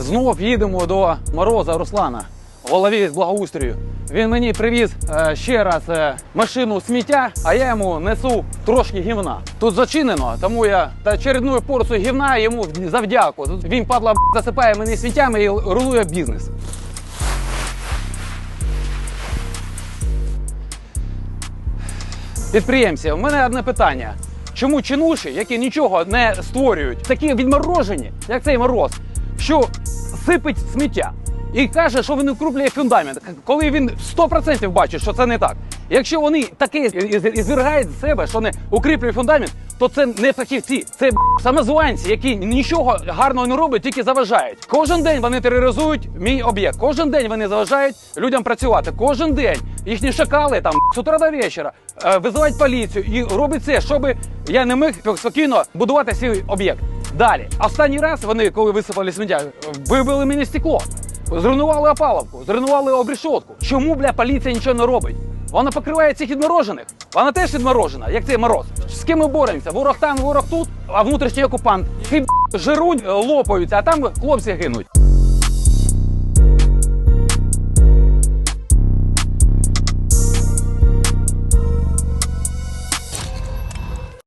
Знов їдемо до Мороза Руслана, голові з благоустрою. Він мені привіз е, ще раз е, машину сміття, а я йому несу трошки гівна. Тут зачинено, тому я та очередную порцію гівна йому завдяку. Він падла засипає мені сміттями і рулує бізнес. Підприємці, у мене одне питання. Чому чинуші, які нічого не створюють, такі відморожені, як цей мороз, що сипить сміття і каже, що він укріплює фундамент, коли він 100% бачить, що це не так. Якщо вони таке із- із- звергають з себе, що не укріплює фундамент, то це не фахівці, це самозванці, які нічого гарного не роблять, тільки заважають. Кожен день вони тероризують мій об'єкт. Кожен день вони заважають людям працювати. Кожен день їхні шакали там з утра до вечора е, визивають поліцію і роблять це, щоб я не міг спокійно будувати свій об'єкт. Далі, останній раз вони, коли висипали сміття, вибили мені стекло, зруйнували опаловку, зруйнували обрішотку. Чому бля поліція нічого не робить? Вона покриває цих відморожених. Вона теж відморожена, як цей мороз. З ким ми боремося? Ворог там, ворог тут, а внутрішній окупант. Ті жирунь лопаються, а там хлопці гинуть.